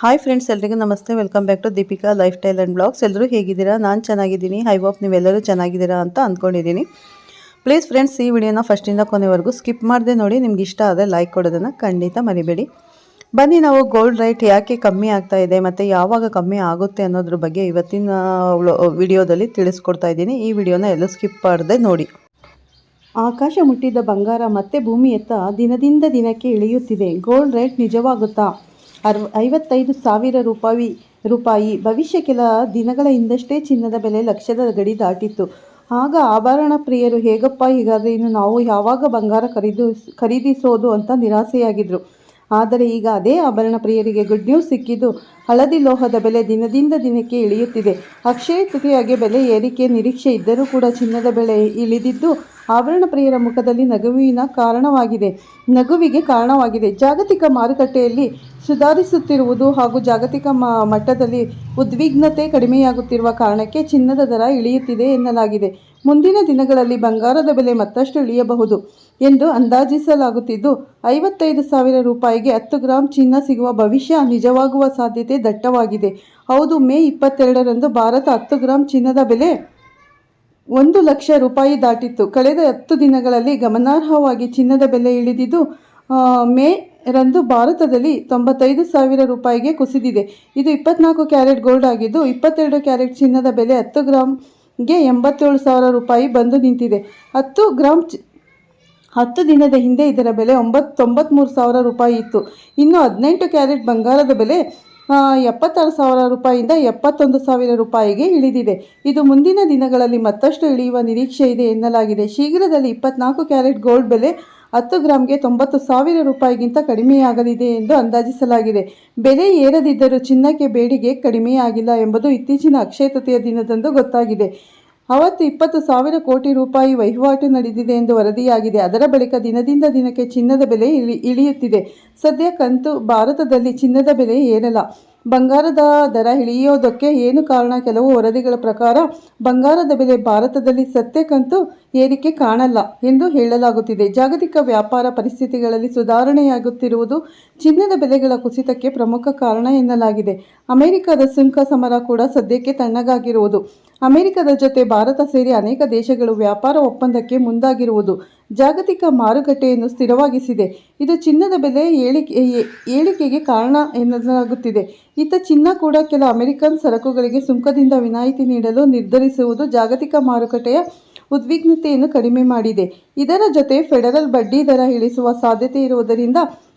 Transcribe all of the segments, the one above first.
Hi friends ಎಲ್ರಿಗೂ ನಮಸ್ತೆ. Welcome back to Deepika lifestyle and blogs ಎಲ್ಲರೂ ಹೇಗಿದ್ದೀರಾ? ನಾನು ಚೆನ್ನಾಗಿದ್ದೀನಿ. ಐ ಹೋಪ್ ನೀವೆಲ್ಲರೂ ಚೆನ್ನಾಗಿದ್ದೀರಾ ಅಂತ ಅಂದ್ಕೊಂಡಿದ್ದೀನಿ. ಪ್ಲೀಸ್ ಫ್ರೆಂಡ್ಸ್ ಈ ವಿಡಿಯೋನ ಫಸ್ಟಿಂದ ಕೊನೆವರೆಗೂ ಸ್ಕಿಪ್ ಮಾಡದೆ ನೋಡಿ. ನಿಮ್ಗೆ ಇಷ್ಟ ಆದರೆ ಲೈಕ್ ಕೊಡೋದನ್ನು ಖಂಡಿತ ಮರಿಬೇಡಿ. ಬನ್ನಿ, ನಾವು ಗೋಲ್ಡ್ ರೈಟ್ ಯಾಕೆ ಕಮ್ಮಿ ಆಗ್ತಾ ಇದೆ ಮತ್ತು ಯಾವಾಗ ಕಮ್ಮಿ ಆಗುತ್ತೆ ಅನ್ನೋದ್ರ ಬಗ್ಗೆ ಇವತ್ತಿನ ವಿಡಿಯೋದಲ್ಲಿ ತಿಳಿಸ್ಕೊಡ್ತಾ ಇದ್ದೀನಿ. ಈ ವಿಡಿಯೋನ ಎಲ್ಲೂ ಸ್ಕಿಪ್ ಮಾಡದೆ ನೋಡಿ. ಆಕಾಶ ಮುಟ್ಟಿದ ಬಂಗಾರ ಮತ್ತೆ ಭೂಮಿಯತ್ತ ದಿನದಿಂದ ದಿನಕ್ಕೆ ಇಳಿಯುತ್ತಿದೆ. Gold rate ನಿಜವಾಗುತ್ತಾ? ಅರ್ವ ಐವತ್ತೈದು ಸಾವಿರ ರೂಪಾಯಿ ರೂಪಾಯಿ. ಭವಿಷ್ಯ ಕೆಲ ದಿನಗಳ ಹಿಂದಷ್ಟೇ ಚಿನ್ನದ ಬೆಲೆ ಲಕ್ಷದ ಗಡಿ ದಾಟಿತ್ತು. ಆಗ ಆಭರಣ ಪ್ರಿಯರು, ಹೇಗಪ್ಪ, ಹೀಗಾದರೆ ಇನ್ನು ನಾವು ಯಾವಾಗ ಬಂಗಾರ ಖರೀದಿ ಖರೀದಿಸೋದು ಅಂತ ನಿರಾಸೆಯಾಗಿದ್ದರು ಆದರೆ ಈಗ ಅದೇ ಆಭರಣ ಪ್ರಿಯರಿಗೆ ಗುಡ್ ನ್ಯೂಸ್ ಸಿಕ್ಕಿದ್ದು ಹಳದಿ ಲೋಹದ ಬೆಲೆ ದಿನದಿಂದ ದಿನಕ್ಕೆ ಇಳಿಯುತ್ತಿದೆ. ಅಕ್ಷಯ ತೃತೀಯಾಗಿ ಬೆಲೆ ಏರಿಕೆ, ನಿರೀಕ್ಷೆ ಇದ್ದರೂ ಕೂಡ ಚಿನ್ನದ ಬೆಲೆ ಇಳಿದಿದ್ದು ಆಭರಣ ಪ್ರಿಯರ ಮುಖದಲ್ಲಿ ನಗುವಿನ ಕಾರಣವಾಗಿದೆ. ನಗುವಿಗೆ ಕಾರಣವಾಗಿದೆ. ಜಾಗತಿಕ ಮಾರುಕಟ್ಟೆಯಲ್ಲಿ ಸುಧಾರಿಸುತ್ತಿರುವುದು ಹಾಗೂ ಜಾಗತಿಕ ಮಟ್ಟದಲ್ಲಿ ಉದ್ವಿಗ್ನತೆ ಕಡಿಮೆಯಾಗುತ್ತಿರುವ ಕಾರಣಕ್ಕೆ ಚಿನ್ನದ ದರ ಇಳಿಯುತ್ತಿದೆ ಎನ್ನಲಾಗಿದೆ. ಮುಂದಿನ ದಿನಗಳಲ್ಲಿ ಬಂಗಾರದ ಬೆಲೆ ಮತ್ತಷ್ಟು ಇಳಿಯಬಹುದು ಎಂದು ಅಂದಾಜಿಸಲಾಗುತ್ತಿದ್ದು, ಐವತ್ತೈದು ಸಾವಿರ ರೂಪಾಯಿಗೆ ಹತ್ತು ಗ್ರಾಂ ಚಿನ್ನ ಸಿಗುವ ಭವಿಷ್ಯ ನಿಜವಾಗುವ ಸಾಧ್ಯತೆ ದಟ್ಟವಾಗಿದೆ. ಹೌದು, ಮೇ ಇಪ್ಪತ್ತೆರಡರಂದು ಭಾರತ ಹತ್ತು ಗ್ರಾಂ ಚಿನ್ನದ ಬೆಲೆ ಒಂದು ಲಕ್ಷ ರೂಪಾಯಿ ದಾಟಿತ್ತು. ಕಳೆದ ಹತ್ತು ದಿನಗಳಲ್ಲಿ ಗಮನಾರ್ಹವಾಗಿ ಚಿನ್ನದ ಬೆಲೆ ಇಳಿದಿದ್ದು ಮೇ ರಂದು ಭಾರತದಲ್ಲಿ ತೊಂಬತ್ತೈದು ಸಾವಿರ ರೂಪಾಯಿಗೆ ಕುಸಿದಿದೆ. ಇದು ಇಪ್ಪತ್ನಾಲ್ಕು ಕ್ಯಾರೆಟ್ ಗೋಲ್ಡ್ ಆಗಿದ್ದು, ಇಪ್ಪತ್ತೆರಡು ಕ್ಯಾರೆಟ್ ಚಿನ್ನದ ಬೆಲೆ ಹತ್ತು ಗ್ರಾಮ್ಗೆ ಎಂಬತ್ತೇಳು ಸಾವಿರ ರೂಪಾಯಿ ಬಂದು ನಿಂತಿದೆ. ಹತ್ತು ಗ್ರಾಮ್ ಹತ್ತು ದಿನದ ಹಿಂದೆ ಇದರ ಬೆಲೆ ಒಂಬತ್ತು ತೊಂಬತ್ತ್ಮೂರು ಸಾವಿರ ರೂಪಾಯಿ ಇತ್ತು. ಇನ್ನು ಹದಿನೆಂಟು ಕ್ಯಾರೆಟ್ ಬಂಗಾರದ ಬೆಲೆ ಎಪ್ಪತ್ತಾರು ಸಾವಿರ ರೂಪಾಯಿಯಿಂದ ಎಪ್ಪತ್ತೊಂದು ಸಾವಿರ ರೂಪಾಯಿಗೆ ಇಳಿದಿದೆ. ಇದು ಮುಂದಿನ ದಿನಗಳಲ್ಲಿ ಮತ್ತಷ್ಟು ಇಳಿಯುವ ನಿರೀಕ್ಷೆ ಇದೆ ಎನ್ನಲಾಗಿದೆ. ಶೀಘ್ರದಲ್ಲಿ ಇಪ್ಪತ್ನಾಲ್ಕು ಕ್ಯಾರೆಟ್ ಗೋಲ್ಡ್ ಬೆಲೆ ಹತ್ತು ಗ್ರಾಮ್ಗೆ ತೊಂಬತ್ತು ಸಾವಿರ ರೂಪಾಯಿಗಿಂತ ಕಡಿಮೆಯಾಗಲಿದೆ ಎಂದು ಅಂದಾಜಿಸಲಾಗಿದೆ. ಬೆಲೆ ಏರದಿದ್ದರೂ ಚಿನ್ನಕ್ಕೆ ಬೇಡಿಕೆ ಕಡಿಮೆಯಾಗಿಲ್ಲ ಎಂಬುದು ಇತ್ತೀಚಿನ ಅಕ್ಷಯ ತೃತೀಯ ದಿನದಂದು ಗೊತ್ತಾಗಿದೆ. ಅವತ್ತು ಇಪ್ಪತ್ತು ಸಾವಿರ ಕೋಟಿ ರೂಪಾಯಿ ವಹಿವಾಟು ನಡೆದಿದೆ ಎಂದು ವರದಿಯಾಗಿದೆ. ಅದರ ಬಳಿಕ ದಿನದಿಂದ ದಿನಕ್ಕೆ ಚಿನ್ನದ ಬೆಲೆ ಇಳಿ, ಇಳಿಯುತ್ತಿದೆ. ಕಂತು ಭಾರತದಲ್ಲಿ ಚಿನ್ನದ ಬೆಲೆ ಏರಲ್ಲ. ಬಂಗಾರದ ದರ ಇಳಿಯೋದಕ್ಕೆ ಏನು ಕಾರಣ? ಕೆಲವು ವರದಿಗಳ ಪ್ರಕಾರ ಬಂಗಾರದ ಬೆಲೆ ಭಾರತದಲ್ಲಿ ಸತ್ಯಕ್ಕಂತೂ ಏರಿಕೆ ಕಾಣಲ್ಲ ಎಂದು ಹೇಳಲಾಗುತ್ತಿದೆ. ಜಾಗತಿಕ ವ್ಯಾಪಾರ ಪರಿಸ್ಥಿತಿಗಳಲ್ಲಿ ಸುಧಾರಣೆಯಾಗುತ್ತಿರುವುದು ಚಿನ್ನದ ಬೆಲೆಗಳ ಕುಸಿತಕ್ಕೆ ಪ್ರಮುಖ ಕಾರಣ ಎನ್ನಲಾಗಿದೆ. ಅಮೆರಿಕದ ಸುಂಕ ಸಮರ ಕೂಡ ಸದ್ಯಕ್ಕೆ ತಣ್ಣಗಾಗಿರುವುದು. ಅಮೆರಿಕದ ಜೊತೆ ಭಾರತ ಸೇರಿ ಅನೇಕ ದೇಶಗಳು ವ್ಯಾಪಾರ ಒಪ್ಪಂದಕ್ಕೆ ಮುಂದಾಗಿರುವುದು ಜಾಗತಿಕ ಮಾರುಕಟ್ಟೆಯನ್ನು ಸ್ಥಿರವಾಗಿಸಿದೆ. ಇದು ಚಿನ್ನದ ಬೆಲೆ ಏಳಿಕೆ ಏಳಿಕೆಗೆ ಕಾರಣ ಎನ್ನಲಾಗುತ್ತಿದೆ. ಇತ್ತ ಚಿನ್ನ ಕೂಡ ಕೆಲ ಅಮೆರಿಕನ್ ಸರಕುಗಳಿಗೆ ಸುಂಕದಿಂದ ವಿನಾಯಿತಿ ನೀಡಲು ನಿರ್ಧರಿಸುವುದು ಜಾಗತಿಕ ಮಾರುಕಟ್ಟೆಯ ಉದ್ವಿಗ್ನತೆಯನ್ನು ಕಡಿಮೆ ಮಾಡಿದೆ. ಇದರ ಜೊತೆ ಫೆಡರಲ್ ಬಡ್ಡಿ ದರ ಇಳಿಸುವ ಸಾಧ್ಯತೆ ಇರುವುದರಿಂದ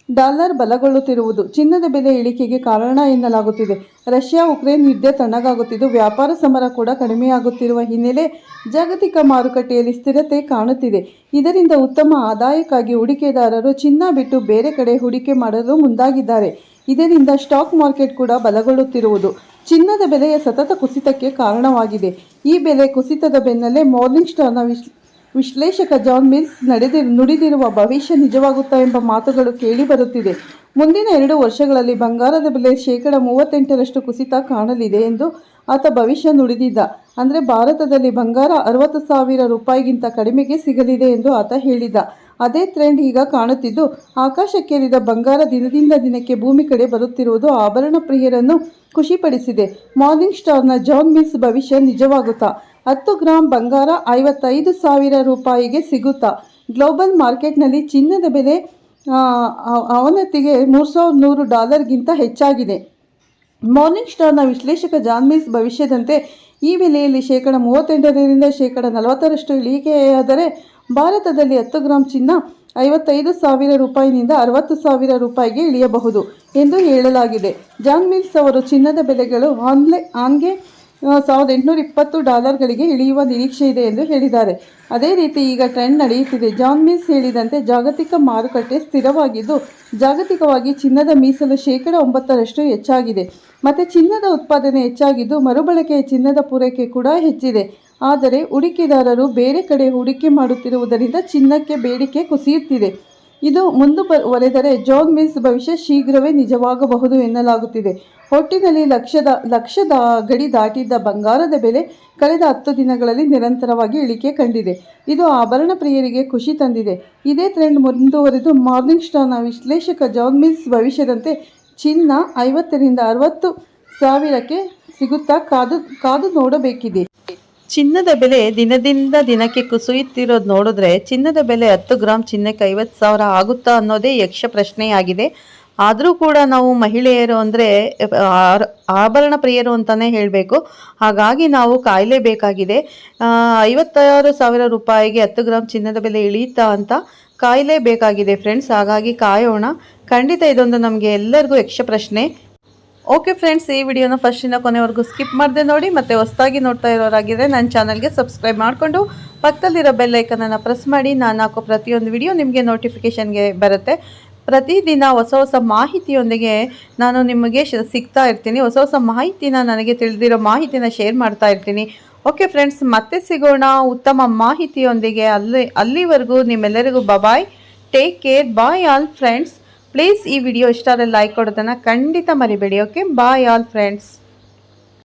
ಡಾಲರ್ ಬಲಗೊಳ್ಳುತ್ತಿರುವುದು ಚಿನ್ನದ ಬೆಲೆ ಇಳಿಕೆಗೆ ಕಾರಣ ಎನ್ನಲಾಗುತ್ತಿದೆ. ರಷ್ಯಾ ಉಕ್ರೇನ್ ಯುದ್ಧ ತಣ್ಣಗಾಗುತ್ತಿದ್ದು, ವ್ಯಾಪಾರ ಸಮರ ಕೂಡ ಕಡಿಮೆಯಾಗುತ್ತಿರುವ ಹಿನ್ನೆಲೆ ಜಾಗತಿಕ ಮಾರುಕಟ್ಟೆಯಲ್ಲಿ ಸ್ಥಿರತೆ ಕಾಣುತ್ತಿದೆ. ಇದರಿಂದ ಉತ್ತಮ ಆದಾಯಕ್ಕಾಗಿ ಹೂಡಿಕೆದಾರರು ಚಿನ್ನ ಬಿಟ್ಟು ಬೇರೆ ಕಡೆ ಹೂಡಿಕೆ ಮಾಡಲು ಮುಂದಾಗಿದ್ದಾರೆ. ಇದರಿಂದ ಸ್ಟಾಕ್ ಮಾರ್ಕೆಟ್ ಕೂಡ ಬಲಗೊಳ್ಳುತ್ತಿರುವುದು ಚಿನ್ನದ ಬೆಲೆಯ ಸತತ ಕುಸಿತಕ್ಕೆ ಕಾರಣವಾಗಿದೆ. ಈ ಬೆಲೆ ಕುಸಿತದ ಬೆನ್ನಲ್ಲೇ ಮಾರ್ನಿಂಗ್ ಸ್ಟಾರ್ನ ವಿಶ್ ವಿಶ್ಲೇಷಕ ಜಾನ್ ಮಿಲ್ಸ್ ನಡೆದಿ, ನುಡಿದಿರುವ ಭವಿಷ್ಯ ನಿಜವಾಗುತ್ತಾ ಎಂಬ ಮಾತುಗಳು ಕೇಳಿಬರುತ್ತಿದೆ ಮುಂದಿನ ಎರಡು ವರ್ಷಗಳಲ್ಲಿ ಬಂಗಾರದ ಬೆಲೆ ಶೇಕಡ ಮೂವತ್ತೆಂಟರಷ್ಟು ಕುಸಿತ ಕಾಣಲಿದೆ ಎಂದು ಆತ ಭವಿಷ್ಯ ನುಡಿದಿದ್ದ. ಅಂದರೆ ಭಾರತದಲ್ಲಿ ಬಂಗಾರ ಅರವತ್ತು ಸಾವಿರ ರೂಪಾಯಿಗಿಂತ ಕಡಿಮೆಗೆ ಸಿಗಲಿದೆ ಎಂದು ಆತ ಹೇಳಿದ್ದ. ಅದೇ ಟ್ರೆಂಡ್ ಈಗ ಕಾಣುತ್ತಿದ್ದು, ಆಕಾಶಕ್ಕೇರಿದ ಬಂಗಾರ ದಿನದಿಂದ ದಿನಕ್ಕೆ ಭೂಮಿ ಕಡೆ ಬರುತ್ತಿರುವುದು ಆಭರಣ ಪ್ರಿಯರನ್ನು ಖುಷಿಪಡಿಸಿದೆ. ಮಾರ್ನಿಂಗ್ ಸ್ಟಾರ್ನ ಜಾನ್ ಮಿಲ್ಸ್ ಭವಿಷ್ಯ ನಿಜವಾಗುತ್ತಾ? ಹತ್ತು ಗ್ರಾಂ ಬಂಗಾರ ಐವತ್ತೈದು ಸಾವಿರ ರೂಪಾಯಿಗೆ ಸಿಗುತ್ತಾ? ಗ್ಲೋಬಲ್ ಮಾರ್ಕೆಟ್ನಲ್ಲಿ ಚಿನ್ನದ ಬೆಲೆ ಅವನತಿಗೆ ಮೂರು ಸಾವಿರದ ನೂರು ಡಾಲರ್ಗಿಂತ ಹೆಚ್ಚಾಗಿದೆ. ಮಾರ್ನಿಂಗ್ ಸ್ಟಾರ್ನ ವಿಶ್ಲೇಷಕ ಜಾನ್ ಮಿಲ್ಸ್ ಭವಿಷ್ಯದಂತೆ ಈ ಬೆಲೆಯಲ್ಲಿ ಶೇಕಡ ಮೂವತ್ತೆಂಟರಿಂದ ಶೇಕಡ ನಲವತ್ತರಷ್ಟು ಇಳಿಕೆಯಾದರೆ ಭಾರತದಲ್ಲಿ ಹತ್ತು ಗ್ರಾಂ ಚಿನ್ನ ಐವತ್ತೈದು ಸಾವಿರ ರೂಪಾಯಿನಿಂದ ಅರವತ್ತು ಸಾವಿರ ರೂಪಾಯಿಗೆ ಇಳಿಯಬಹುದು ಎಂದು ಹೇಳಲಾಗಿದೆ. ಜಾನ್ ಮಿಲ್ಸ್ ಅವರು ಚಿನ್ನದ ಬೆಲೆಗಳು ಆನ್ಲೈ, ಆನ್ಗೆ ಸಾವಿರದ ಎಂಟುನೂರ ಇಪ್ಪತ್ತು ಡಾಲರ್ಗಳಿಗೆ ಇಳಿಯುವ ನಿರೀಕ್ಷೆ ಇದೆ ಎಂದು ಹೇಳಿದ್ದಾರೆ. ಅದೇ ರೀತಿ ಈಗ ಟ್ರೆಂಡ್ ನಡೆಯುತ್ತಿದೆ. ಜಾನ್ ಮೀಸ್ ಹೇಳಿದಂತೆ ಜಾಗತಿಕ ಮಾರುಕಟ್ಟೆ ಸ್ಥಿರವಾಗಿದ್ದು, ಜಾಗತಿಕವಾಗಿ ಚಿನ್ನದ ಮೀಸಲು ಶೇಕಡ ಒಂಬತ್ತರಷ್ಟು ಹೆಚ್ಚಾಗಿದೆ. ಮತ್ತು ಚಿನ್ನದ ಉತ್ಪಾದನೆ ಹೆಚ್ಚಾಗಿದ್ದು, ಮರುಬಳಕೆಯ ಚಿನ್ನದ ಪೂರೈಕೆ ಕೂಡ ಹೆಚ್ಚಿದೆ. ಆದರೆ, ಹೂಡಿಕೆದಾರರು ಬೇರೆ ಕಡೆ ಹೂಡಿಕೆ ಮಾಡುತ್ತಿರುವುದರಿಂದ ಚಿನ್ನಕ್ಕೆ ಬೇಡಿಕೆ ಕುಸಿಯುತ್ತಿದೆ. ಇದು ಮುಂದುವರೆದರೆ ಜಾನ್ ಮಿಲ್ಸ್ ಭವಿಷ್ಯ ಶೀಘ್ರವೇ ನಿಜವಾಗಬಹುದು ಎನ್ನಲಾಗುತ್ತಿದೆ. ಒಟ್ಟಿನಲ್ಲಿ ಲಕ್ಷದ ಲಕ್ಷದ ಗಡಿ ದಾಟಿದ್ದ ಬಂಗಾರದ ಬೆಲೆ ಕಳೆದ ಹತ್ತು ದಿನಗಳಲ್ಲಿ ನಿರಂತರವಾಗಿ ಇಳಿಕೆ ಕಂಡಿದೆ. ಇದು ಆಭರಣ ಪ್ರಿಯರಿಗೆ ಖುಷಿ ತಂದಿದೆ. ಇದೇ ಟ್ರೆಂಡ್ ಮುಂದುವರೆದು ಮಾರ್ನಿಂಗ್ ಸ್ಟಾರ್ನ ವಿಶ್ಲೇಷಕ ಜಾನ್ ಮಿಲ್ಸ್ ಭವಿಷ್ಯದಂತೆ ಚಿನ್ನ ಐವತ್ತರಿಂದ ಅರವತ್ತು ಸಾವಿರಕ್ಕೆ ಸಿಗುತ್ತಾ ಕಾದು ಕಾದು ನೋಡಬೇಕಿದೆ. ಚಿನ್ನದ ಬೆಲೆ ದಿನದಿಂದ ದಿನಕ್ಕೆ ಕುಸಿಯುತ್ತಿರೋದು ನೋಡಿದ್ರೆ ಚಿನ್ನದ ಬೆಲೆ ಹತ್ತು ಗ್ರಾಮ್ ಚಿನ್ನಕ್ಕೆ ಐವತ್ತು ಸಾವಿರ ಆಗುತ್ತಾ ಅನ್ನೋದೇ ಯಕ್ಷ ಪ್ರಶ್ನೆಯಾಗಿದೆ. ಆದರೂ ಕೂಡ ನಾವು ಮಹಿಳೆಯರು ಅಂದರೆ ಆಭರಣ ಪ್ರಿಯರು ಅಂತಲೇ ಹೇಳಬೇಕು. ಹಾಗಾಗಿ ನಾವು ಕಾಯಲೇಬೇಕಾಗಿದೆ ಐವತ್ತಾರು ಸಾವಿರ ರೂಪಾಯಿಗೆ ಹತ್ತು ಗ್ರಾಮ್ ಚಿನ್ನದ ಬೆಲೆ ಇಳಿಯುತ್ತಾ ಅಂತ ಕಾಯಲೇಬೇಕಾಗಿದೆ ಫ್ರೆಂಡ್ಸ್. ಹಾಗಾಗಿ ಕಾಯೋಣ. ಖಂಡಿತ ಇದೊಂದು ನಮಗೆ ಎಲ್ಲರಿಗೂ ಯಕ್ಷ ಪ್ರಶ್ನೆ. ಓಕೆ ಫ್ರೆಂಡ್ಸ್ ಈ ವಿಡಿಯೋನ ಫಸ್ಟಿಂದ ಕೊನೆವರೆಗೂ ಸ್ಕಿಪ್ ಮಾಡದೆ ನೋಡಿ, ಮತ್ತೆ ಹೊಸದಾಗಿ ನೋಡ್ತಾ ಇರೋರಾಗಿದ್ದರೆ ನನ್ನ ಚಾನಲ್ಗೆ ಸಬ್ಸ್ಕ್ರೈಬ್ ಮಾಡಿಕೊಂಡು ಪಕ್ಕದಲ್ಲಿರೋ ಬೆಲ್ ಐಕನನ್ನು ಪ್ರೆಸ್ ಮಾಡಿ, ನಾನು ಹಾಕೋ ಪ್ರತಿಯೊಂದು ವಿಡಿಯೋ ನಿಮಗೆ ನೋಟಿಫಿಕೇಷನ್ಗೆ ಬರುತ್ತೆ. ಪ್ರತಿದಿನ ಹೊಸ ಹೊಸ ಮಾಹಿತಿಯೊಂದಿಗೆ ನಾನು ನಿಮಗೆ ಸಿಗ್ತಾ ಇರ್ತೀನಿ. ಹೊಸ ಹೊಸ ಮಾಹಿತಿನ ನನಗೆ ತಿಳಿದಿರೋ ಮಾಹಿತಿನ ಶೇರ್ ಮಾಡ್ತಾ ಇರ್ತೀನಿ. ಓಕೆ ಫ್ರೆಂಡ್ಸ್ ಮತ್ತೆ ಸಿಗೋಣ. ಉತ್ತಮ ಮಾಹಿತಿಯೊಂದಿಗೆ ಅಲ್ಲಿ ಅಲ್ಲಿವರೆಗೂ ನಿಮ್ಮೆಲ್ಲರಿಗೂ bye take care bye all friends please ಈ ವಿಡಿಯೋ ಇಷ್ಟ ಆದರೆ ಲೈಕ್ ಕೊಡೋದನ್ನು ಖಂಡಿತ ಮರಿಬೇಡಿ ಓಕೆ ಬಾಯ್ ಆಲ್ ಫ್ರೆಂಡ್ಸ್